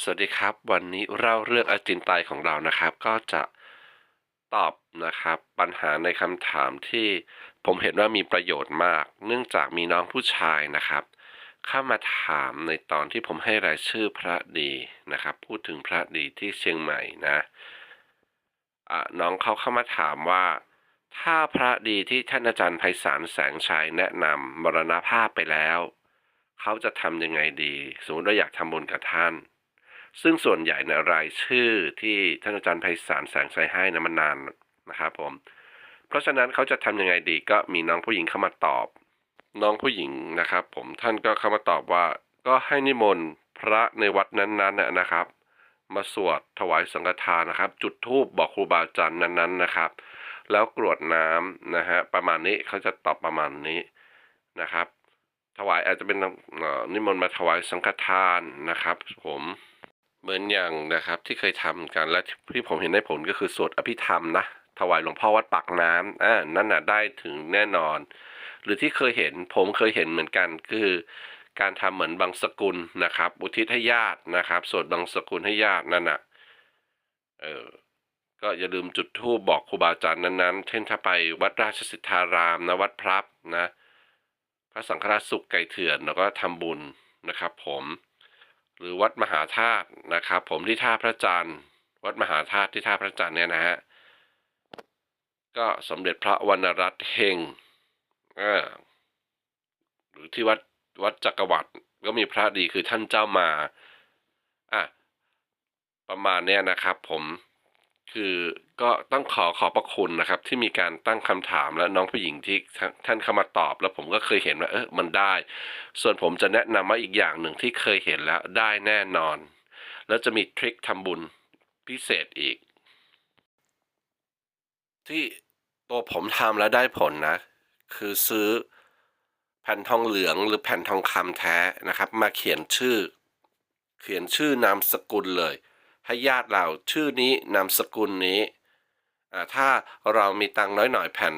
สวัสดีครับ วันนี้เล่าเรื่องอาจินไตของเรานะครับ ก็จะตอบนะครับปัญหาในคำถามที่ผมเห็นว่ามีประโยชน์มาก เนื่องจากมีน้องผู้ชายนะครับ เข้ามาถามในตอนที่ผมให้รายชื่อพระดีนะครับ พูดถึงพระดีที่เชียงใหม่นะะน้องเขาเข้ามาถามว่า ถ้าพระดีที่ท่านอาจารย์ไพศาลแสงชัยแนะนำมรณภาพไปแล้ว เขาจะทำยังไงดี สมมติว่าอยากทำบุญกับท่าน ซึ่งส่วนใหญ่ในยรายชื่อที่ท่านอาจารย์ไพศาลแสงชัยให้นะมันนานนะครับผม เพราะฉะนั้นเขาจะทำยังไงดีก็มีน้องผู้หญิงเข้ามาตอบ น้องผู้หญิงนะครับ ผมท่านก็เข้ามาตอบว่า ก็ให้นิมนต์พระในวัดนั้นๆนะนะครับ มาสวดถวายสังฆทานนะครับ จุดธูปบอกครูบาอาจารย์นั้นๆนะครับ แล้วกรวดน้ำนะฮะประมาณนี้เขาจะตอบประมาณนี้นะครับ ถวายอาจจะเป็นนิมนต์มาถวายสังฆทานนะครับ ผม เหมือนอย่างนะครับที่เคยทำกันและที่ผมเห็นได้ผลก็คือสวดอภิธรรมนะถวายหลวงพ่อวัดปากน้ำอ่านั่นน่ะได้ถึงแน่นอน หรือที่เคยเห็นผมเคยเห็นเหมือนกันคือการทำเหมือนบางสกุลนะครับ อุทิศให้ญาตินะครับสวดบางสกุลให้ญาตินั่นน่ะเออก็อย่าลืมจุดธูปบอกครูบาอาจารย์นั้นๆ เช่นถ้าไปวัดราชสิทธารามนะวัดพลับนะ พระสังฆราชสุขไก่เถื่อนแล้วก็ทำบุญนะครับ ผม หรือวัดมหาธาตุนะครับ ผมที่ท่าพระจันทร์ วัดมหาธาตุที่ท่าพระจันทร์เนี่ยนะฮะก็สมเด็จพระวรรณรัตน์เฮงอ่าหรือที่วัดวัดจักรวรรดิก็มีพระดีคือท่านเจ้ามาอะประมาณเนี้ยนะครับผม คือก็ต้องขอขอบพระคุณนะครับ ที่มีการตั้งคำถามและน้องผู้หญิงที่ท่านท่านเข้ามาตอบ แล้วผมก็เคยเห็นว่าเออมันได้ ส่วนผมจะแนะนำว่าอีกอย่างหนึ่งที่เคยเห็นแล้วได้แน่นอน แล้วจะมีทริคทำบุญพิเศษอีก ที่ตัวผมทำแล้วได้ผลนะ คือซื้อแผ่นทองเหลืองหรือแผ่นทองคำแท้นะครับ มาเขียนชื่อ เขียนชื่อนามสกุลเลย ให้ญาติเราชื่อนี้นามสกุลนี้อ่าถ้าเรามีตังน้อยหน่อยแผ่น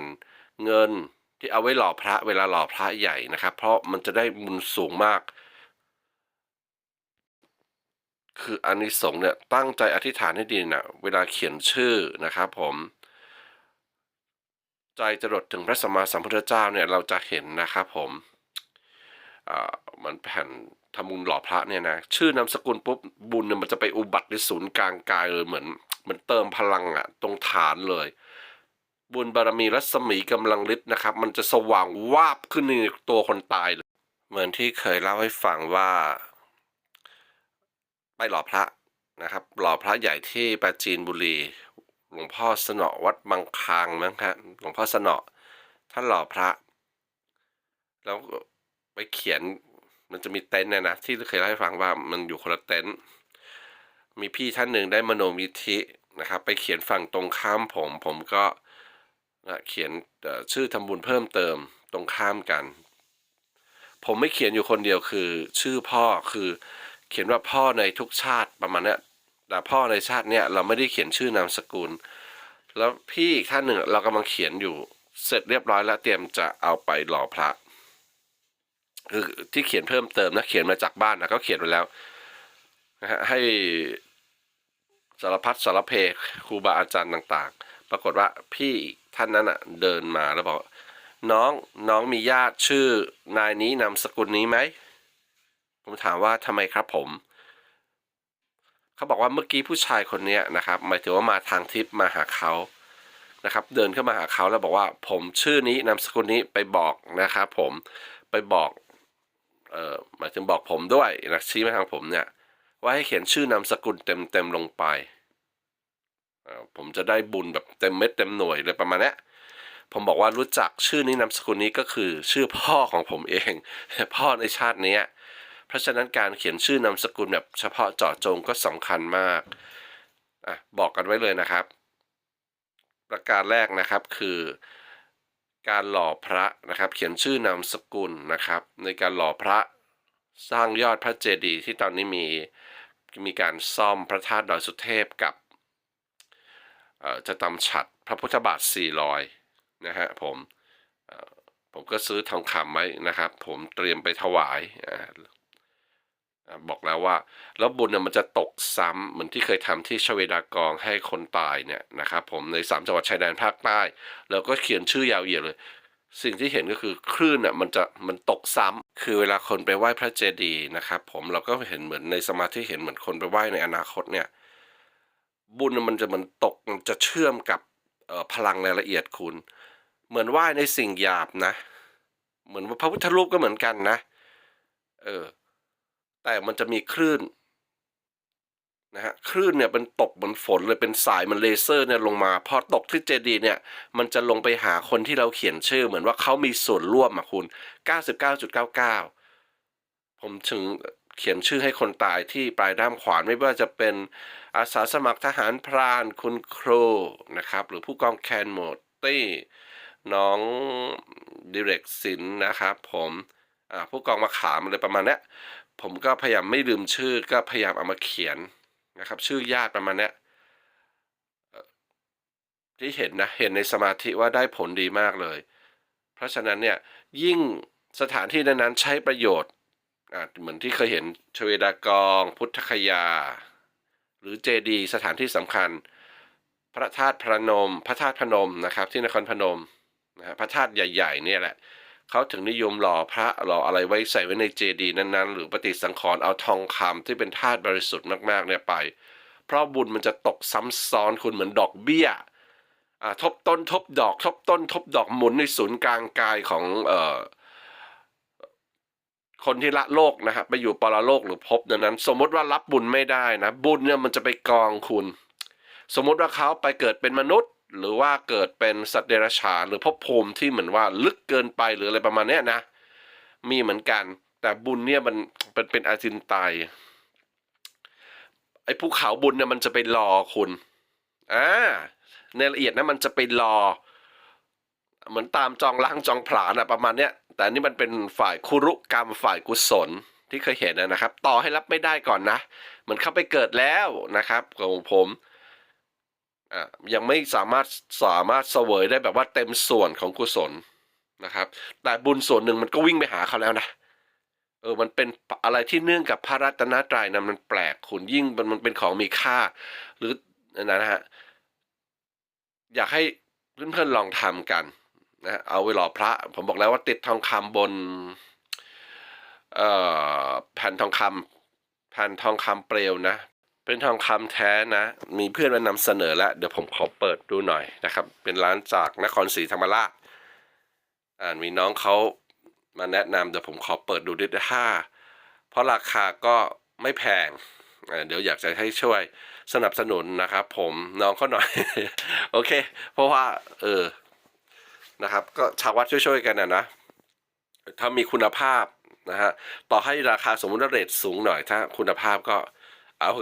เงินที่เอาไว้หล่อพระเวลาหล่อพระใหญ่นะครับ เพราะมันจะได้บุญสูงมาก คืออานิสงส์เนี่ยตั้งใจอธิษฐานให้ดีนะเวลาเขียนชื่อนะครับผม ใจจรดถึงพระสัมมาสัมพุทธเจ้าเนี่ยเราจะเห็นนะครับผม อ่ามันแผ่นทำบุญหล่อพระเนี่ยนะชื่อนามสกุลปุ๊บบุญเนี่ยมันจะไปอุบัติในศูนย์กลางกายเลยเหมือนเหมันเติมพลังอะตรงฐานเลย บุญบารมีรัศมีกำลังฤทธิ์นะครับ มันจะสว่างวาบขึ้นในตัวคนตายเลย เหมือนที่เคยเล่าให้ฟังว่า ไปหล่อพระนะครับ หล่อพระใหญ่ที่ปราจีนบุรีหลวงพ่อสนอวัดบางคางมั้งครับหลวงพ่อสนอท่านหล่อพระ แล้วไปเขียน มันจะมีเต็นท์เนยนะที่เคยเล่าให้ฟังว่ามันอยู่คนละเต็นท์มีพี่ท่านหนึ่งได้มโนมิธินะครับ ไปเขียนฝั่งตรงข้ามผม ผมก็นะเขียนชื่อทำบุญเพิ่มเติมตรงข้ามกัน ผมไม่เขียนอยู่คนเดียวคือ ชื่อพ่อคือเขียนว่าพ่อในทุกชาติประมาณนี้แต่พ่อในชาติเนี้ยเราไม่ได้เขียนชื่อนามสกุล แล้วพี่อีกท่านหนึ่งเรากำลังเขียนอยู่เสร็จเรียบร้อยแล้วเตรียมจะเอาไปหล่อพระ คือที่เขียนเพิ่มเติมนะเขียนมาจากบ้านนะก็เขียนไว้แล้วนะฮะให้สารพัดสารเพครูบาอาจารย์ต่างๆ ปรากฏว่าพี่ท่านนั้นอะเดินมาแล้วบอกน้องน้องมีญาติชื่อนายนี้นามสกุลนี้ไหมผมถามว่าทำไมครับผมเขาบอกว่าเมื่อกี้ผู้ชายคนนี้นะครับหมายถึงว่ามาทางทิพย์มาหาเขานะครับ เดินเข้ามาหาเขาแล้วบอกว่าผมชื่อนี้นามสกุลนี้ไปบอกนะครับ ผมไปบอก เอ่อหมายถึงบอกผมด้วยนะชี้มาทางผมเนี่ยว่าให้เขียนชื่อนามสกุลเต็มเต็มๆลงไปผมจะได้บุญแบบเต็มเม็ดเต็มหน่วยเลยประมาณนี้ผมบอกว่ารู้จักชื่อนี้นามสกุลนี้ก็คือชื่อพ่อของผมเอง พ่อในชาตินี้เพราะฉะนั้นการเขียนชื่อนามสกุลแบบเฉพาะเจาะจงก็สำคัญมากอะบอกกันไว้เลยนะครับ ประการแรกนะครับคือ การหล่อพระนะครับ เขียนชื่อนามสกุลนะครับ ในการหล่อพระสร้างยอดพระเจดีย์ที่ตอนนี้มีมีการซ่อมพระธาตุดอยสุเทพกับเจะตำฉัดพระพุทธบาท400นะฮะผมผมก็ซื้อทองคำไว้นะครับ ผมเตรียมไปถวาย บอกแล้วว่า แล้วบุญเนี่ยมันจะตกซ้ำเหมือนที่เคยทำที่ชเวดากองให้คนตายเนี่ยนะครับผมในสามจังหวัดชายแดนภาคใต้ แล้วก็เขียนชื่อยาวเหยียดเลย สิ่งที่เห็นก็คือคลื่นอะมันจะมันตกซ้ำคือเวลาคนไปไหว้พระเจดีย์นะครับผมเราก็เห็นเหมือนในสมาธิเห็นเหมือนคนไปไหว้ในอนาคตเนี่ยบุญมันจะมันตกมันจะเชื่อมกับพลังรายละเอียดคุณ เหมือนไหว้ในสิ่งหยาบนะ เหมือนพระพุทธรูปก็เหมือนกันนะ เออ แต่มันจะมีคลื่นนะฮะคลื่นเนี่ยเป็นตกเหมือนฝนเลยเป็นสายมันเลเซอร์เนี่ยลงมาพอตกที่เจดีย์เนี่ย มันจะลงไปหาคนที่เราเขียนชื่อ เหมือนว่าเขามีส่วนร่วมอะคุณ 99.99 ผมถึงเขียนชื่อให้คนตายที่ปลายด้ามขวานไม่ว่าจะเป็นอาสาสมัครทหารพรานคุณครูนะครับ หรือผู้กองแคนโมตี้น้องดิเรกสินนะครับ ผมผู้กองมาขามอะไรประมาณนี้ ผมก็พยายามไม่ลืมชื่อก็พยายามเอามาเขียนนะครับ ชื่อญาติประมาณนี้ที่เห็นนะเห็นในสมาธิว่าได้ผลดีมากเลย เพราะฉะนั้นเนี่ยยิ่งสถานที่นั้นๆใช้ประโยชน์เหมือนที่เคยเห็นชเวดากองพุทธคยา หรือเจดีสถานที่สำคัญ พระธาตุพระนม พระธาตุพนมนะครับ ที่นครพนมนะฮะพระธาตุใหญ่ ๆ เนี่ยแหละ เขาถึงนิยมหล่อพระหล่ออะไรไว้ใส่ไว้ในเจดีย์นั้นๆ หรือปฏิสังขรณ์เอาทองคำที่เป็นธาตุบริสุทธิ์มากๆเนี่ยไป เพราะบุญมันจะตกซ้ำซ้อนคุณเหมือนดอกเบี้ยทบต้นทบดอก ทบต้น ทบดอกหมุนในศูนย์กลางกายของเอ่อคนที่ละโลกนะครับไปอยู่ปรโลกหรือภพนั้น สมมติว่ารับบุญไม่ได้นะ บุญเนี่ยมันจะไปกองคุณ สมมติว่าเขาไปเกิดเป็นมนุษย์ หรือว่าเกิดเป็นสัตว์เดรัจฉานหรือภพภูมิที่เหมือนว่าลึกเกินไปหรืออะไรประมาณเนี้ยนะ มีเหมือนกัน แต่บุญเนี่ยมันเป็นเป็นอาจินไตยไอ้ภูเขาบุญเนี่ยมันจะไปรอคุณอ่าในละเอียดนะมันจะไปรอ เหมือนตามจองล้างจองผลาญอะประมาณเนี้ยแต่นี่มันเป็นฝ่ายคุรุกรรมฝ่ายกุศลที่เคยเห็นนะครับ ต่อให้รับไม่ได้ก่อนนะ เหมือนเข้าไปเกิดแล้วนะครับของผม ยังไม่สามารถสามารถเสวยได้แบบว่าเต็มส่วนของกุศลนะครับ แต่บุญส่วนหนึ่งมันก็วิ่งไปหาเขาแล้วนะเออมันเป็นอะไรที่เนื่องกับพระรัตนตรัยนะมันแปลกคุณยิ่งมันมันเป็นของมีค่า หรือนะฮะอยากให้เพื่อนๆลองทำกันนะเอาไว้หล่อพระ ผมบอกแล้วว่าติดทองคำบนเอ่อแผ่นทองคำแผ่นทองคำเปลวนะ เป็นทองคำแท้นะ มีเพื่อนมานำเสนอแล้ว เดี๋ยวผมขอเปิดดูหน่อยนะครับ เป็นร้านจากนครศรีธรรมราชอ่ามีน้องเขามาแนะนำเดี๋ยวผมขอเปิดดูด้วยถ้าเพราะราคาก็ไม่แพงเดี๋ยวอยากจะให้ช่วยสนับสนุนนะครับ ผมน้องเขาหน่อย โอเค เพราะว่า เออนะครับ ก็ชาววัดช่วยๆกันนะนะถ้ามีคุณภาพนะฮะต่อให้ราคาสมมติว่าเรทสูงหน่อยถ้าคุณภาพก็เอา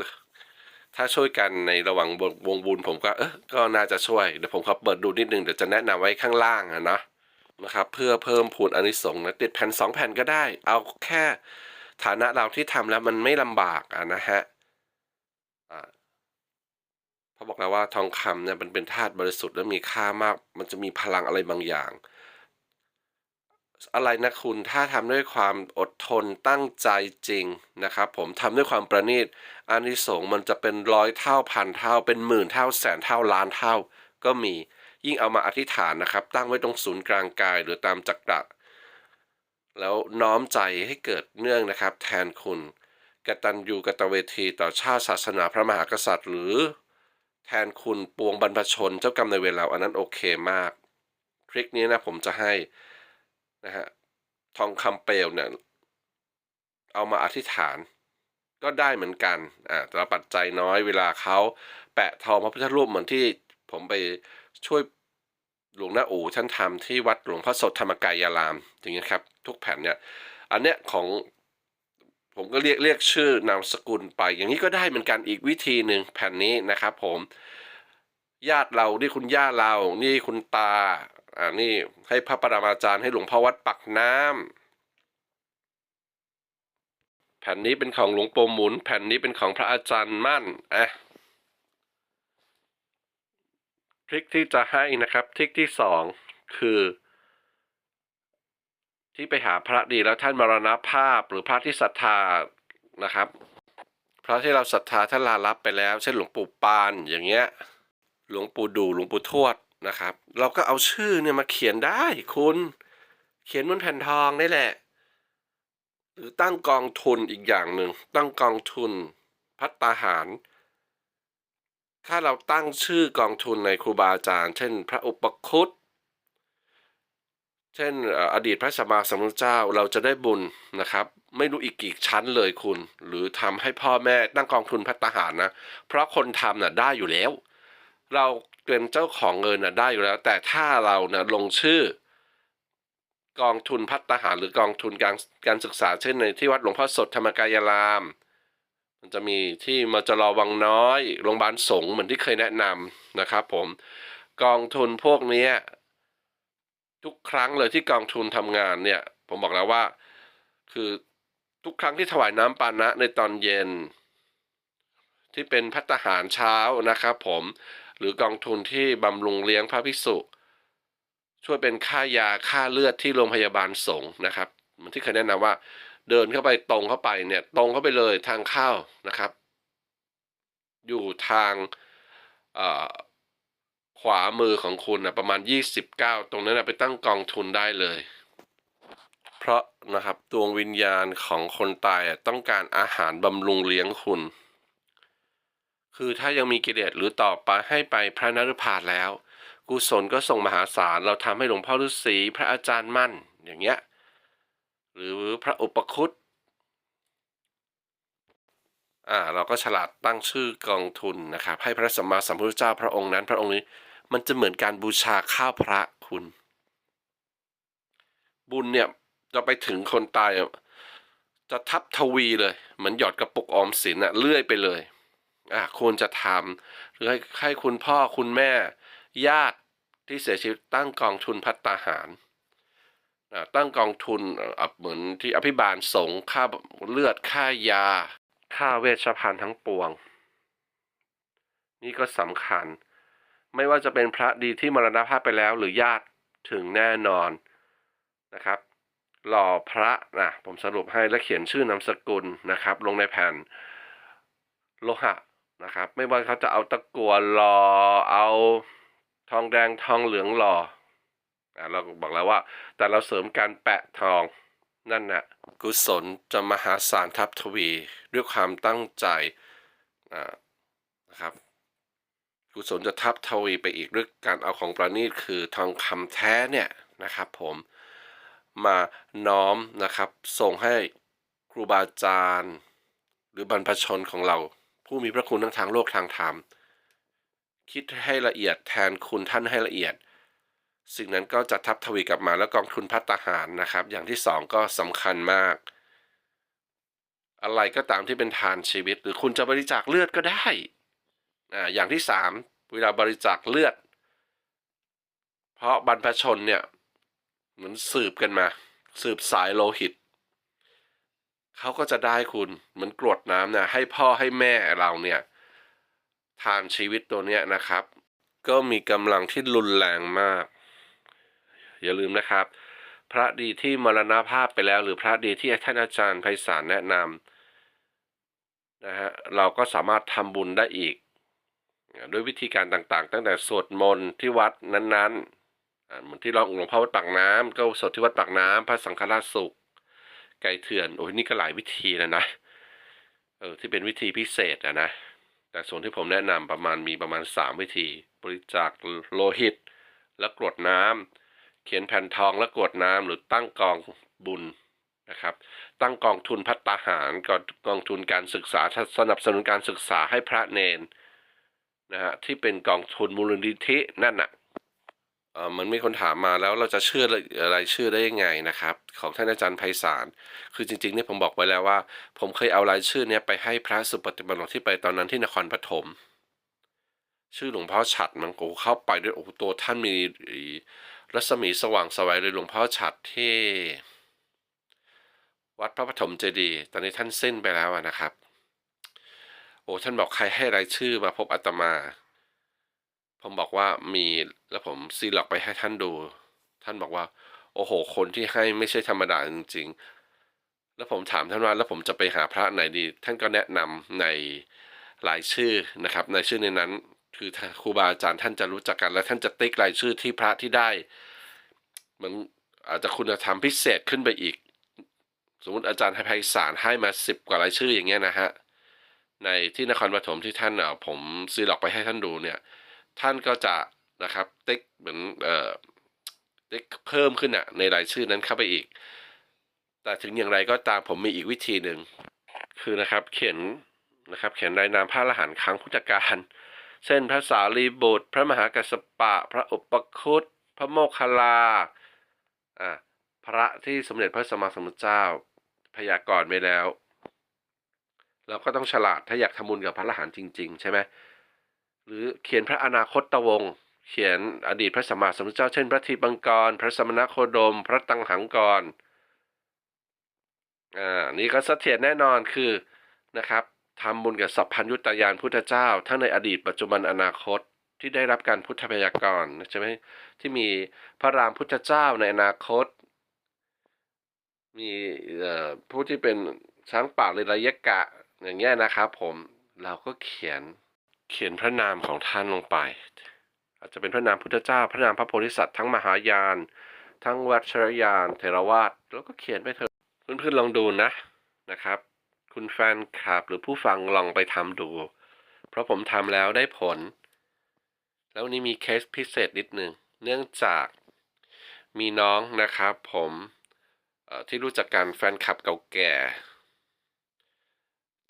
ถ้าช่วยกันในระหว่างวงบุญผมก็เออก็น่าจะช่วย เดี๋ยวผมขอเปิดดูนิดนึงเดี๋ยวจะแนะนำไว้ข้างล่างอะนะนะครับเพื่อเพิ่มพูนอนิสงส์นะติดแผ่นสองแผ่นก็ได้ เอาแค่ฐานะเราที่ทำแล้วมันไม่ลำบากอะนะฮะอ่าเขาบอกแล้วว่าทองคำเนี่ยมันเป็นธาตุบริสุทธิ์และมีค่ามาก มันจะมีพลังอะไรบางอย่าง อะไรนะคุณถ้าทำด้วยความอดทนตั้งใจจริงนะครับผมทำด้วยความประณีตอานิสงส์มันจะเป็นร้อยเท่าพันเท่า เป็นหมื่นเท่าแสนเท่าล้านเท่า ก็มียิ่งเอามาอธิษฐานนะครับ ตั้งไว้ตรงศูนย์กลางกายหรือตามจักระแล้วน้อมใจให้เกิดเนื่องนะครับ แทนคุณกตัญญูกตเวทีต่อชาติศาสนาพระมหากษัตริย์ หรือแทนคุณปวงบรรพชนเจ้ากรรมในเวรเราอันนั้นโอเคมาก ทริคนี้นะผมจะให้ นะฮะทองคำเปลวเนี่ยเอามาอธิษฐานก็ได้เหมือนกันอ่าแต่ปัจจัยน้อยเวลาเขาแปะทองพระพุทธรูปเหมือนที่ผมไปช่วยหลวงนาอู่ท่านทำที่วัดหลวงพ่อสดธรรมกายาราม อย่างเงี้ยครับ ทุกแผ่นเนี่ยอันเนี้ยของผมก็เรียกเรียกชื่อนามสกุลไป อย่างนี้ก็ได้เหมือนกันอีกวิธีหนึ่งแผ่นนี้นะครับผม ญาติเรานี่คุณย่าเรา นี่คุณตา อ่านี่ให้พระปรมาจารย์ให้หลวงพ่อวัดปักน้ำแผ่นนี้เป็นของหลวงปู่หมุน แผ่นนี้เป็นของพระอาจารย์มั่นอะทริคที่จะให้นะครับทริคที่สองคือ ที่ไปหาพระดีแล้วท่านมรณภาพหรือพระที่ศรัทธานะครับ พระที่เราศรัทธาท่านลาลับไปแล้ว เช่นหลวงปู่ปานอย่างเงี้ยหลวงปู่ดูหลวงปู่ทวด นะครับ เราก็เอาชื่อเนี่ยมาเขียนได้คุณ เขียนบนแผ่นทองได้แหละ หรือตั้งกองทุนอีกอย่างหนึ่ง ตั้งกองทุนพัตตาหาร ถ้าเราตั้งชื่อกองทุนในครูบาอาจารย์ เช่น พระอุปคุตเช่นอดีตพระสัมมาสัมพุทธเจ้าเราจะได้บุญนะครับ ไม่รู้อีกกี่ชั้นเลยคุณ หรือทำให้พ่อแม่ตั้งกองทุนพัตตาหารนะ เพราะคนทำน่ะได้อยู่แล้ว เรา เป็นเจ้าของเงินน่ะได้อยู่แล้ว แต่ถ้าเรานะลงชื่อ กองทุนพัฒหารหรือกองทุนการการศึกษาเช่นในที่วัดหลวงพ่อสดธรรมกายราม มันจะมีที่มจรวังน้อยโรงพยาบาลสงฆ์เหมือนที่เคยแนะนำนะครับผมกองทุนพวกนี้ทุกครั้งเลยที่กองทุนทำงานเนี่ย ผมบอกแล้วว่า คือทุกครั้งที่ถวายน้ำปานะในตอนเย็น ที่เป็นพัฒหารเช้านะครับผม หรือกองทุนที่บำรุงเลี้ยงพระภิกษุ ช่วยเป็นค่ายาค่าเลือดที่โรงพยาบาลสงฆ์นะครับเหมือนที่เคยแนะนำว่า เดินเข้าไปตรงเข้าไปเนี่ย ตรงเข้าไปเลยทางเข้านะครับ อยู่ทางขวามือของคุณนะประมาณ 29 ตรงนั้นนะไปตั้งกองทุนได้เลย เพราะนะครับดวงวิญญาณของคนตายต้องการอาหารบำรุงเลี้ยงคุณ คือถ้ายังมีกิเลสหรือต่อไปให้ไปพระนฤพานแล้ว กุศลก็ส่งมหาศาลเราทำให้หลวงพ่อฤาษีพระอาจารย์มั่นอย่างเงี้ยหรือพระอุปคุตอ่าเราก็ฉลาดตั้งชื่อกองทุนนะครับ ให้พระสัมมาสัมพุทธเจ้าพระองค์นั้น พระองค์นี้มันจะเหมือนการบูชาข้าวพระคุณ บุญเนี่ยจะไปถึงคนตายจะทับทวีเลย เหมือนหยอดกระปุกออมสินอะเลื่อยไปเลย อ่าควรจะทำหรือให้ให้คุณพ่อคุณแม่ ญาติที่เสียชีวิตตั้งกองทุนพัตตาหารตั้งกองทุนเอ่อเหมือนที่อภิบาลสงค่าเลือดค่ายา ค่าเวชภัณฑ์ทั้งปวง นี่ก็สำคัญ ไม่ว่าจะเป็นพระดีที่มรณภาพไปแล้วหรือญาติถึงแน่นอนนะครับหล่อพระนะผมสรุปให้และเขียนชื่อนามสกุลนะครับ ลงในแผ่นโลหะ นะครับ ไม่ว่าเขาจะเอาตะกั่วหล่อเอาทองแดงทองเหลืองหล่ออะเราบอกแล้วว่า แต่เราเสริมการแปะทองนั่นน่ะกุศลจะมหาศาลทับทวี ด้วยความตั้งใจอ่านะครับ กุศลจะทับทวีไปอีกด้วยการเอาของประณีตคือทองคำแท้เนี่ยนะครับผมมาน้อมนะครับ ส่งให้ครูบาอาจารย์ หรือบรรพชนของเรา ผู้มีพระคุณทั้งทางโลกทางธรรม คิดให้ละเอียดแทนคุณท่านให้ละเอียด สิ่งนั้นก็จะทับทวีกลับมาแล้วกองทุนพัฒหารนะครับ อย่างที่สองก็สำคัญมาก อะไรก็ตามที่เป็นทานชีวิต หรือคุณจะบริจาคเลือดก็ได้อ่าอย่างที่สามเวลาบริจาคเลือด เพราะบรรพชนเนี่ยเหมือนสืบกันมา สืบสายโลหิต เขาก็จะได้คุณเหมือนกรวดน้ำเนี่ยให้พ่อให้แม่เราเนี่ยทานชีวิตตัวเนี้ยนะครับ ก็มีกำลังที่รุนแรงมาก อย่าลืมนะครับ พระดีที่มรณภาพไปแล้ว หรือพระดีที่ท่านอาจารย์ไพศาลแนะนำนะฮะเราก็สามารถทำบุญได้อีก ด้วยวิธีการต่างๆ ตั้งแต่สวดมนต์ที่วัดนั้นๆเหมือนที่เราหลวงพ่อวัดปากน้ำก็สวดที่วัดปากน้ำพระสังฆราชสุข ไก่เถื่อนโอ้ยนี่ก็หลายวิธีแล้วนะเออที่เป็นวิธีพิเศษอะนะแต่ส่วนที่ผมแนะนำประมาณมีประมาณ 3 วิธี บริจาคโลหิต และกรวดน้ำเขียนแผ่นทองและกรวดน้ำหรือตั้งกองบุญนะครับ ตั้งกองทุนพัฒนาหารกกองทุนการศึกษาสนับสนุนการศึกษาให้พระเนนนะฮะที่เป็นกองทุนมูลนิธินั่นน่ะ มันมีคนถามมาแล้วเราจะเชื่ออะไรเชื่อได้ยังไงนะครับ ของท่านอาจารย์ไพศาลคือจริงๆเนี่ยผมบอกไว้แล้วว่า ผมเคยเอารายชื่อเนี้ยไปให้พระสุปฏิบัติที่ไปตอนนั้นที่นครปฐมชื่อหลวงพ่อฉัดมันโอ้เข้าไปด้วยโอ้ตัวท่านมีรัศมีสว่างไสวัยเลยหลวงพ่อฉัดที่ วัดพระปฐมเจดีย์ตอนนี้ท่านเส้นไปแล้วนะครับ โอ้ท่านบอกใครให้รายชื่อมาพบอาตมา ผมบอกว่ามีแล้วผมซีล็อกไปให้ท่านดู ท่านบอกว่า โอ้โห คนที่ให้ไม่ใช่ธรรมดาจริง ๆ แล้วผมถามท่านว่า แล้วผมจะไปหาพระไหนดี ท่านก็แนะนำในรายชื่อนะครับ ในชื่อในนั้น คือครูบาอาจารย์ท่านจะรู้จักกัน และท่านจะติ๊กรายชื่อที่พระที่ได้มันอาจจะคุณธรรมพิเศษขึ้นไปอีก สมมติอาจารย์ไพศาลให้มาสิบกว่ารายชื่ออย่างเงี้ยนะฮะในที่นครปฐมที่ท่านเออผมซื้อหลอกไปให้ท่านดูเนี่ย ท่านก็จะนะครับติ๊กเหมือนเอ่อติ๊กเพิ่มขึ้นอะในรายชื่อนั้นเข้าไปอีก แต่ถึงอย่างไรก็ตามผมมีอีกวิธีหนึ่งคือนะครับเขียนนะครับเขียนรายนามพระอรหันต์ครั้งพุทธกาลเช่นพระสารีบุตร พระมหากัสสปะ พระอุปคุตพระโมคคัลลาอ่าพระที่สมเด็จพระสัมมาสัมพุทธเจ้าพยากรณ์ไว้แล้ว เราก็ต้องฉลาดถ้าอยากทำบุญกับพระอรหันต์จริง ๆ ใช่ไหม หรือเขียนพระอนาคตตวง เขียนอดีตพระสัมมาสัมพุทธเจ้าเช่น พระทีปังกร พระสมณโคดม พระตังหังกรอ่านี่ก็เสถียรแน่นอนคือนะครับทำบุญกับสัพพัญยุตยานพุทธเจ้า ทั้งในอดีตปัจจุบันอนาคตที่ได้รับการพุทธพยากรใช่ไหมที่มีพระรามพุทธเจ้าในอนาคต มีเอ่อผู้ที่เป็นช้างป่าเลยระยะกะอย่างเงี้ยนะครับผมเราก็เขียน เขียนพระนามของท่านลงไป อาจจะเป็นพระนามพุทธเจ้า พระนามพระโพธิสัตว์ทั้งมหายาน ทั้งวัชรยาน เทรวาสแล้วก็เขียนไปเถอะเพื่อนๆลองดูนะนะครับ คุณแฟนคลับหรือผู้ฟังลองไปทำดู เพราะผมทำแล้วได้ผล แล้ววันนี้มีเคสพิเศษนิดนึงเนื่องจากมีน้องนะครับ ผมที่รู้จักกันแฟนคลับเก่าแก่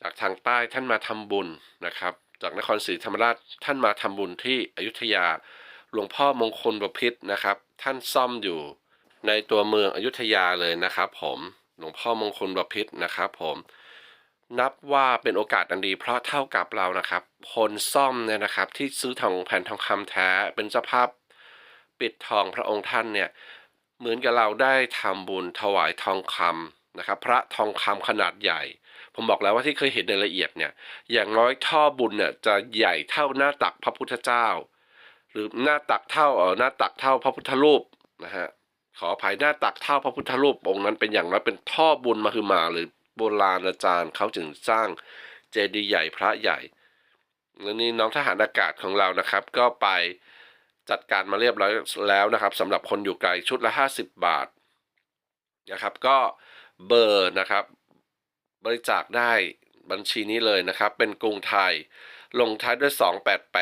จากทางใต้ท่านมาทำบุญนะครับ จากนครศรีธรรมราชท่านมาทำบุญที่อยุธยา หลวงพ่อมงคลบพิษนะครับ ท่านซ่อมอยู่ในตัวเมืองอยุธยาเลยนะครับ ผมหลวงพ่อมงคลบพิษนะครับ ผมนับว่าเป็นโอกาสอันดี เพราะเท่ากับเรานะครับคนซ่อมเนี่ยนะครับ ที่ซื้อทองแผ่นทองคำแท้เป็นเจ้าภาพปิดทองพระองค์ท่านเนี่ยเหมือนกับเราได้ทำบุญถวายทองคำนะครับ พระทองคำขนาดใหญ่ ผมบอกแล้วว่าที่เคยเห็นในละเอียดเนี่ย อย่างน้อยท่อบุญเนี่ยจะใหญ่เท่าหน้าตักพระพุทธเจ้า หรือหน้าตักเท่าเออหน้าตักเท่าพระพุทธรูปนะฮะขออภัยหน้าตักเท่าพระพุทธรูปองค์นั้นเป็นอย่างน้อยเป็นท่อบุญมาคือมา หรือโบราณอาจารย์เขาจึงสร้างเจดีย์ใหญ่พระใหญ่แล้วนี่น้องทหารอากาศของเรานะครับ ก็ไปจัดการมาเรียบร้อยแล้วนะครับสำหรับคนอยู่ไกลชุดละ 50 บาทนะครับ ก็เบอร์นะครับ บริจาคได้บัญชีนี้เลยนะครับ เป็นกรุงไทย ลงท้ายด้วย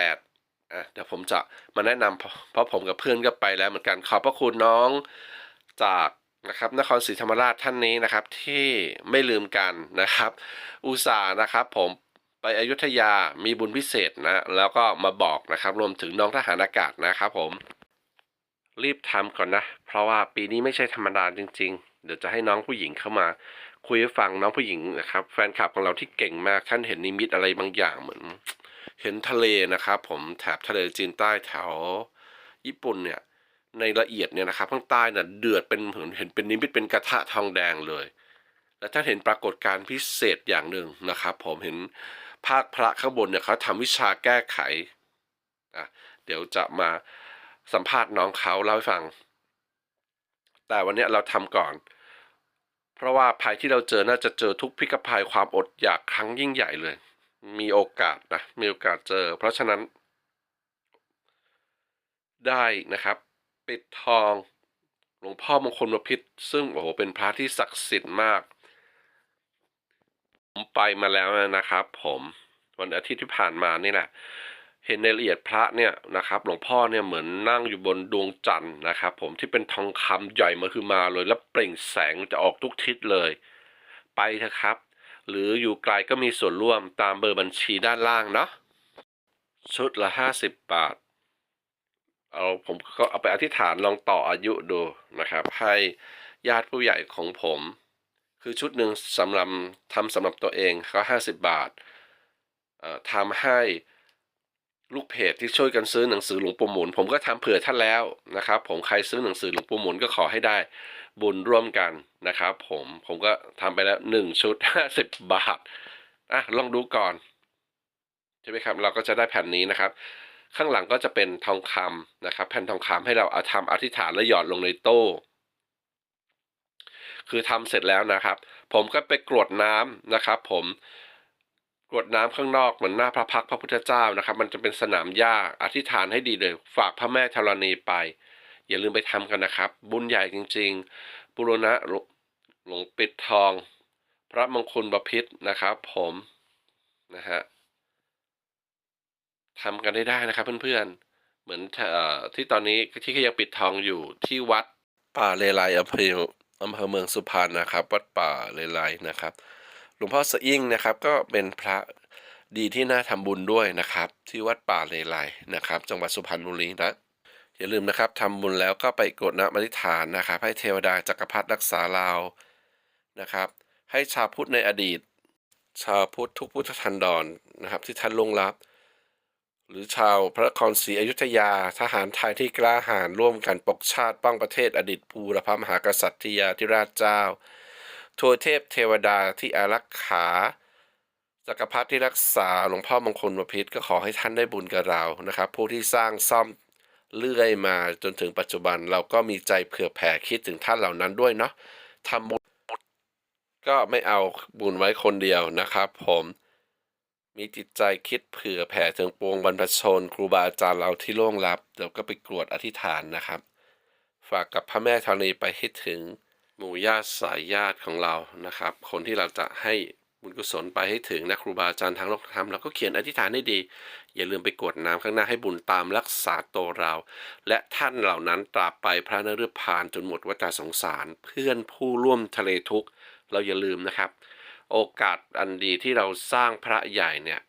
288อะเดี๋ยวผมจะมาแนะนำเพราะเพราะผมกับเพื่อนก็ไปแล้วเหมือนกันขอบพระคุณน้องจากนะครับนครศรีธรรมราชท่านนี้นะครับที่ไม่ลืมกันนะครับ อุตส่าห์นะครับผมไปอยุธยามีบุญพิเศษนะแล้วก็มาบอกนะครับ รวมถึงน้องทหารอากาศนะครับผม รีบทำก่อนนะ เพราะว่าปีนี้ไม่ใช่ธรรมดาจริง ๆ เดี๋ยวจะให้น้องผู้หญิงเข้ามา คุยให้ฟังน้องผู้หญิงนะครับ แฟนคลับของเราที่เก่งมากท่านเห็นนิมิตอะไรบางอย่างเหมือน เห็นทะเลนะครับ ผมแถบทะเลจีนใต้แถวญี่ปุ่นเนี่ย ในละเอียดเนี่ยนะครับข้างใต้น่ะเดือดเป็นเหมือนเห็นเป็นนิมิตเป็นกระทะทองแดงเลย และท่านเห็นปรากฏการณ์พิเศษอย่างหนึ่งนะครับ ผมเห็นภาคพระข้างบนเนี่ยเขาทำวิชาแก้ไขอะเดี๋ยวจะมาสัมภาษณ์น้องเขาเล่าให้ฟัง แต่วันนี้เราทำก่อน ราะว่าภัยที่เราเจอน่าจะเจอทุกพิกภัยความอดอยากครั้งยิ่งใหญ่เลย มีโอกาสนะมีโอกาสเจอ เพราะฉะนั้น ได้นะครับ ปิดทองหลวงพ่อมงคลบพิษซึ่งโอ้โหเป็นพระที่ศักดิ์สิทธิ์มาก ผมไปมาแล้วนะครับ ผมวันอาทิตย์ที่ผ่านมานี่แหละ เห็นในละเอียดพระเนี่ยนะครับหลวงพ่อเนี่ยเหมือนนั่งอยู่บนดวงจันทร์นะครับ ผมที่เป็นทองคำใหญ่มาคือมาเลยแล้วเปล่งแสงจะออกทุกทิศเลย ไปเถอะครับ หรืออยู่ไกลก็มีส่วนร่วมตามเบอร์บัญชีด้านล่างเนาะชุดละห้าสิบบาท เอาผมก็เอาไปอธิษฐานลองต่ออายุดูนะครับ ให้ญาติผู้ใหญ่ของผม คือชุดหนึ่งสำหรับทำสำหรับตัวเองก็ห้าสิบบาทเอ่อทำให้ ลูกเพจที่ช่วยกันซื้อหนังสือหลวงปู่หมุน ผมก็ทำเผื่อท่านแล้วนะครับ ผมใครซื้อหนังสือหลวงปู่หมุนก็ขอให้ได้บุญร่วมกันนะครับ ผมผมก็ทำไปแล้วหนึ่งชุดห้าสิบบาทอะลองดูก่อนใช่ไหมครับเราก็จะได้แผ่นนี้นะครับ ข้างหลังก็จะเป็นทองคำนะครับ แผ่นทองคำให้เราเอาทำอธิษฐานและหยอดลงในโต้คือทำเสร็จแล้วนะครับ ผมก็ไปกรวดน้ำนะครับ ผม กรวดน้ำข้างนอกเหมือนหน้าพระพักพระพุทธเจ้านะครับ มันจะเป็นสนามหญ้าอธิษฐานให้ดีเลย ฝากพระแม่ธรณีไป อย่าลืมไปทำกันนะครับ บุญใหญ่จริงๆบุรณะหลวงปิดทอง พระมงคลบพิษนะครับ ผมนะฮะทำกันได้ได้นะครับ เพื่อนๆ เหมือนอที่ตอนนี้ที่ขยังปิดทองอยู่ที่วัดป่าเลไลอำเภออำเภอเมืองสุพรรณนะครับ วัดป่าเลไลนะครับ วงพ่อสะอิ่งนะครับก็เป็นพระดีที่น่าทำบุญด้วยนะครับ ที่วัดป่าเลไลนะครับ จังหวัดสุพรรณบุรีนะอย่าลืมนะครับทำบุญแล้วก็ไปกรวดน้ำอธิษฐานนะครับ ให้เทวดาจักรพรรดิรักษาเรานะครับ ให้ชาวพุทธในอดีต ชาวพุทธทุกพุทธทันดรนนะครับ ที่ท่านลงลับ หรือชาวพระนครศรีอยุธยา ทหารไทยที่กล้าหาญร่วมกันปกชาติป้องประเทศอดีตภูรพมหากษัตริยาธิราชเจ้า ทัวเทพเทวดาที่อารักขาจักรพรรดิที่รักษาหลวงพ่อมงคลบพิษก็ขอให้ท่านได้บุญกับเรานะครับ ผู้ที่สร้างซ่อมเลื่อยมาจนถึงปัจจุบันเราก็มีใจเผื่อแผ่คิดถึงท่านเหล่านั้นด้วยเนาะทำบุญก็ไม่เอาบุญไว้คนเดียวนะครับ ผมมีจิตใจคิดเผื่อแผ่ถึงปวงบรรพชน ครูบาอาจารย์เราที่ล่วงลับเดี๋ยวก็ไปกรวดอธิษฐานนะครับ ฝากกับพระแม่ธรณีไปให้ถึง หมู่ญาติสายญาติของเรานะครับ คนที่เราจะให้บุญกุศลไปให้ถึงนะครูบาอาจารย์ทางโลกธรรมเราก็เขียนอธิษฐานให้ดี อย่าลืมไปกวดน้ำข้างหน้าให้บุญตามรักษาตัวเรา และท่านเหล่านั้นตราบไปพระนฤพานจนหมดวัฏสงสาร เพื่อนผู้ร่วมทะเลทุกข์เราอย่าลืมนะครับ โอกาสอันดีที่เราสร้างพระใหญ่เนี่ย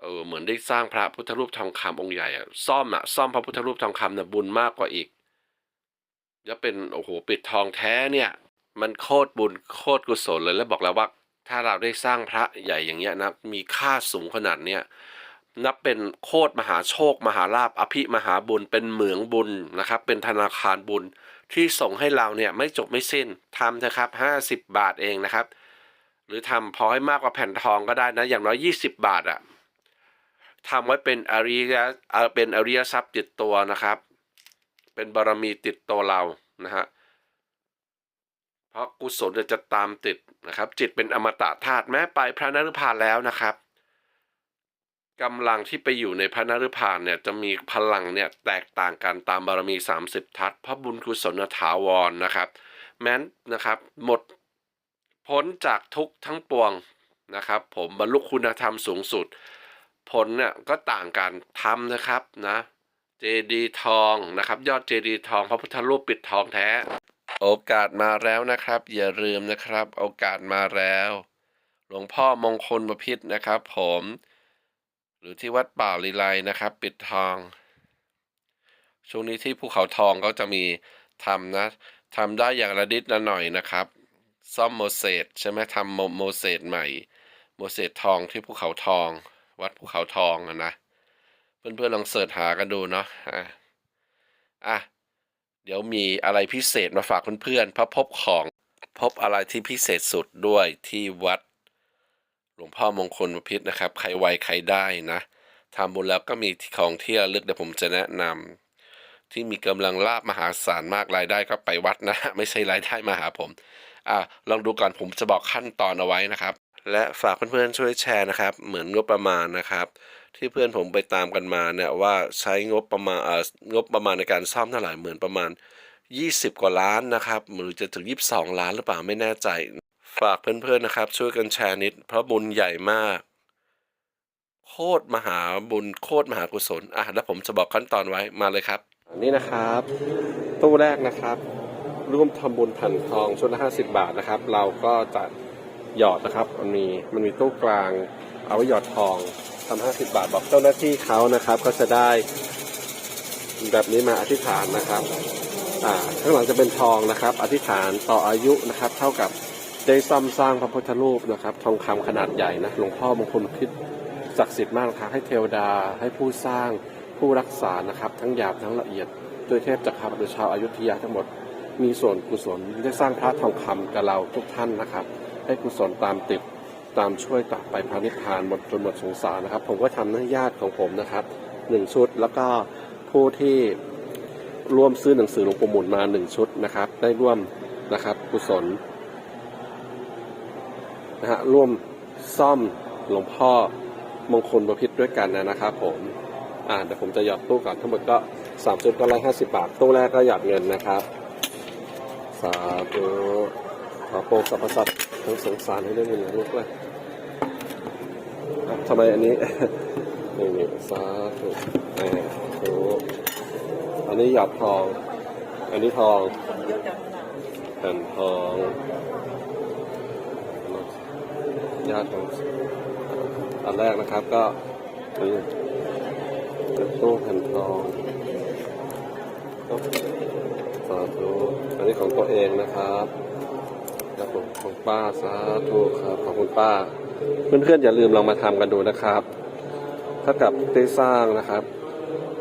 เออเหมือนได้สร้างพระพุทธรูปทองคำองค์ใหญ่อะซ่อมอะซ่อมพระพุทธรูปทองคำเนี่ยบุญมากกว่าอีก แล้วเป็นโอ้โหปิดทองแท้เนี่ยมันโคตรบุญโคตรกุศลเลยแล้วบอกแล้วว่าถ้าเราได้สร้างพระใหญ่อย่างเงี้ยนะมีค่าสูงขนาดเนี้ยนับเป็นโคตรมหาโชค มหาลาภอภิมหาบุญเป็นเหมืองบุญนะครับ เป็นธนาคารบุญที่ส่งให้เราเนี่ยไม่จบไม่สิ้นทำเถอะครับห้าสิบบาทเองนะครับ หรือทำพอให้มากกว่าแผ่นทองก็ได้นะ อย่างน้อยยี่สิบบาทอะทำไว้เป็นอริยะเอ่อเป็นอริยทรัพย์ติดตัวนะครับ เป็นบารมีติดตัวเรานะฮะเพราะกุศลจะตามติดนะครับ จิตเป็นอมตะธาตุแม้ไปพระนฤพานแล้วนะครับกำลังที่ไปอยู่ในพระนฤพานเนี่ยจะมีพลังเนี่ยแตกต่างกันตามบารมี 30 ทัศพระบุญกุศลถาวรนะครับ แม้นนะครับหมดพ้นจากทุกทั้งปวงนะครับ ผมบรรลุคุณธรรมสูงสุด ผลเนี่ยก็ต่างกันทำนะครับนะ เจดีทองนะครับ ยอดเจดีทองพระพุทธรูปปิดทองแท้ โอกาสมาแล้วนะครับ อย่าลืมนะครับ โอกาสมาแล้ว หลวงพ่อมงคลบพิษนะครับ ผม หรือที่วัดป่าลีไลนะครับ ปิดทองช่วงนี้ที่ภูเขาทองก็จะมีทำนะทำได้อย่างละนิดละหน่อยนะครับ ซ่อมโมเสสใช่ไหมทำโมโมเสสใหม่ โมเสสทองที่ภูเขาทอง วัดภูเขาทองอะนะ เพื่อนๆลองเสิร์ชหากันดูเนาะอะอะเดี๋ยวมีอะไรพิเศษมาฝากเพื่อนๆพระพบของพบอะไรที่พิเศษสุดด้วยที่วัด หลวงพ่อมงคลพิษนะครับ ใครไวใครได้นะทำบุญแล้วก็มีของที่ระลึกเดี๋ยวผมจะแนะนำที่มีกำลังลาบมหาศาลมากรายได้ก็ไปวัดนะ ไม่ใช่รายได้มาหาผมอะลองดูก่อนผมจะบอกขั้นตอนเอาไว้นะครับ และฝากเพื่อนๆช่วยแชร์นะครับ เหมือนงบประมาณนะครับ ที่เพื่อนผมไปตามกันมาเนี่ยว่าใช้งบประมาณเอ่องบประมาณในการซ่อมเท่าไหร่เหมือนประมาณ 20 กว่าล้านนะครับหรือจะถึง 22 ล้านหรือเปล่าไม่แน่ใจ ฝากเพื่อนๆนะครับ ช่วยกันแชร์นิด เพราะบุญใหญ่มาก โคตรมหาบุญโคตรมหากุศลอะแล้วผมจะบอกขั้นตอนไว้มาเลยครับ นี่นะครับ ตู้แรกนะครับ ร่วมทำบุญแผ่นทองชุดละ50บาทนะครับ เราก็จะหยอดนะครับมันมีมันมีตู้กลาง เอาไว้หยอดทอง ทำ50บาทบอกเจ้าหน้าที่เขานะครับก็จะได้แบบนี้มาอธิษฐานนะครับ อ่า ข้างหลังจะเป็นทองนะครับ อธิษฐานต่ออายุนะครับ เท่ากับได้ซ่อมสร้างพระพุทธรูปนะครับ ทองคำขนาดใหญ่นะ หลวงพ่อมงคลคิดศักดิ์สิทธิ์มากนะครับให้เทวดา ให้ผู้สร้าง ผู้รักษานะครับ ทั้งหยาบทั้งละเอียด โดยเทพจักรพรรดิชาวอายุทยาทั้งหมด มีส่วนกุศลได้สร้างพระทองคำกับเราทุกท่านนะครับ ให้กุศลตามติด ตามช่วยตักไปพระนิพพานหมดจนหมดสงสารนะครับ ผมก็ทำให้ญาติของผมนะครับหนึ่งชุดแล้วก็ผู้ที่ร่วมซื้อหนังสือหลวงปู่หมุนมาหนึ่งชุดนะครับ ได้ร่วมนะครับกุศลนะฮะร่วมซ่อมหลวงพ่อมงคลประพิษด้วยกันนะครับ ผมอ่าเดี๋ยวผมจะหยอดตู้ก่อนทั้งหมดก็สามชุดก็ร้อยห้าสิบบาทตู้แรกก็หยอดเงินนะครับสาธุขอโปรดสรรพสัตว์ทั้งสงสารให้ได้เงินลูกเลย ทำไมอันนี้นี่นี่สาธุอ่าธุอันนี้หยอดทอง อันนี้ทองแผ่นทองญาติของอันแรกนะครับก็นี่ตู้แผ่นทองสาธุอันนี้ของตัวเองนะครับครับผมของป้าสาธุครับ ขอบคุณป้า เพื่อนๆอย่าลืมลองมาทำกันดูนะครับถ้ากับได้สร้างนะครับ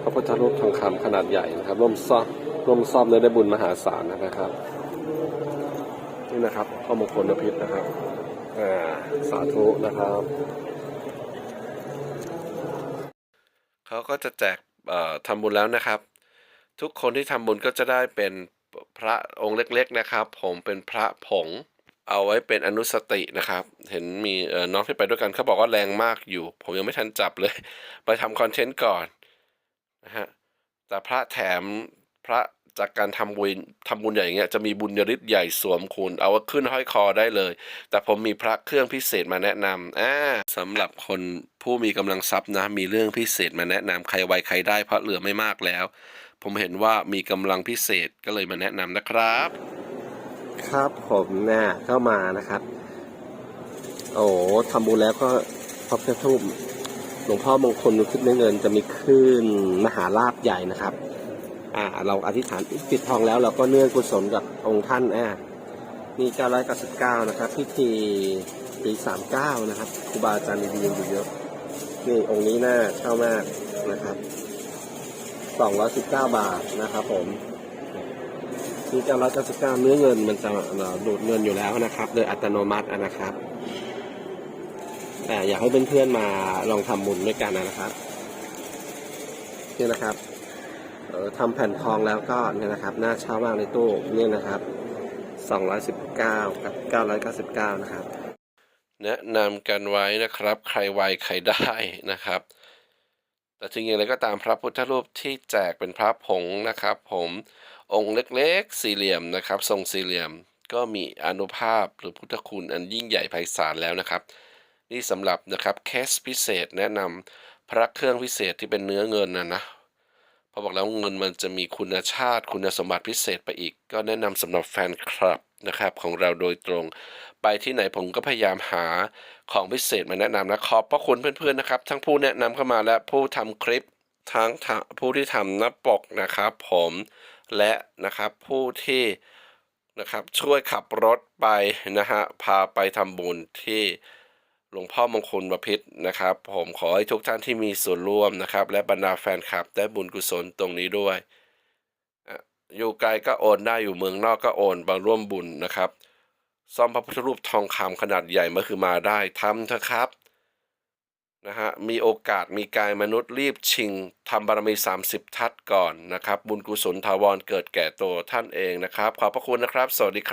พระพุทธรูปทองคำขนาดใหญ่นะครับร่วมซ่อมร่วมซ่อมเลยได้บุญมหาศาลนะครับ นี่นะครับพ่อมงคลนพิษนะครับสาธุนะครับเขาก็จะแจกเอ่อทำบุญแล้วนะครับ ทุกคนที่ทำบุญก็จะได้เป็นพระองค์เล็ก ๆนะครับ ผมเป็นพระผง เอาไว้เป็นอนุสตินะครับ เห็นมีเอ่อน้องที่ไปด้วยกันเขาบอกว่าแรงมากอยู่ ผมยังไม่ทันจับเลย ไปทำคอนเทนต์ก่อนนะฮะแต่พระแถมพระจากการทำบุญทำบุญใหญ่อย่างเงี้ยจะมีบุญยริศใหญ่สวมคุณ เอาไว้ขึ้นห้อยคอได้เลย แต่ผมมีพระเครื่องพิเศษมาแนะนำอ่าสำหรับคนผู้มีกำลังทรัพย์นะ มีเรื่องพิเศษมาแนะนำใครไวใครได้เพราะเหลือไม่มากแล้ว ผมเห็นว่ามีกำลังพิเศษก็เลยมาแนะนำนะครับ ครับผมเนี่ยเข้ามานะครับ โอ้ทำบุญแล้วก็พระพุทธทูปหลวงพ่อมงคลนุทิศเงินจะมีคลื่นมหาลาภใหญ่นะครับ อ่า เราอธิษฐานปิดทองแล้วเราก็เนื่องกุศลกับองค์ท่านอ่านี่999นะครับ พิธีปี39นะครับครูบาอาจารย์ดีๆอยู่เยอะนี่องค์นี้น่าเช่ามากนะครับ219บาทนะครับผม ที่999เนื้อเงินมันจะดูดเงินอยู่แล้วนะครับ โดยอัตโนมัตินะครับแต่อยากให้เพื่อนๆมาลองทำบุญด้วยกันนะครับนี่นะครับเอ่อทำแผ่นทองแล้วก็เนี่ยนะครับ หน้าเช่ามากในตู้เนี่ยนะครับ219กับ999นะครับแนะนำกันไว้นะครับ ใครไวใครได้นะครับ แต่ถึงอย่างไรก็ตามพระพุทธรูปที่แจกเป็นพระผงนะครับ ผม องค์เล็กๆ สี่เหลี่ยมนะครับ ทรงสี่เหลี่ยมก็มีอนุภาพหรือพุทธคุณอันยิ่งใหญ่ไพศาลแล้วนะครับ นี่สำหรับนะครับเคสพิเศษแนะนำพระเครื่องพิเศษที่เป็นเนื้อเงินนะนะพราะบอกแล้วเงินมันจะมีคุณชาติคุณสมบัติพิเศษไปอีก ก็แนะนำสำหรับแฟนคลับนะครับของเราโดยตรง ไปที่ไหนผมก็พยายามหาของพิเศษมาแนะนำนะขอบพระคุณเพื่อนๆนะครับ ทั้งผู้แนะนำเข้ามาและผู้ทำคลิปทั้งผู้ที่ทำหน้าปกนะครับ ผม และนะครับผู้ที่นะครับช่วยขับรถไปนะฮะพาไปทำบุญที่หลวงพ่อมงคลบพิษนะครับ ผมขอให้ทุกท่านที่มีส่วนร่วมนะครับ และบรรดาแฟนคลับได้บุญกุศลตรงนี้ด้วยอะอยู่ไกลก็โอนได้อยู่เมืองนอกก็โอนมาร่วมบุญนะครับ ซ่อมพระพุทธรูปทองคำขนาดใหญ่มาคือมาได้ทำเถอะครับ นะฮะมีโอกาสมีกายมนุษย์รีบชิงทำบารมี 30 ทัศก่อนนะครับ บุญกุศลทาวรเกิดแก่ตัวท่านเองนะครับ ขอบพระคุณนะครับ สวัสดีครับ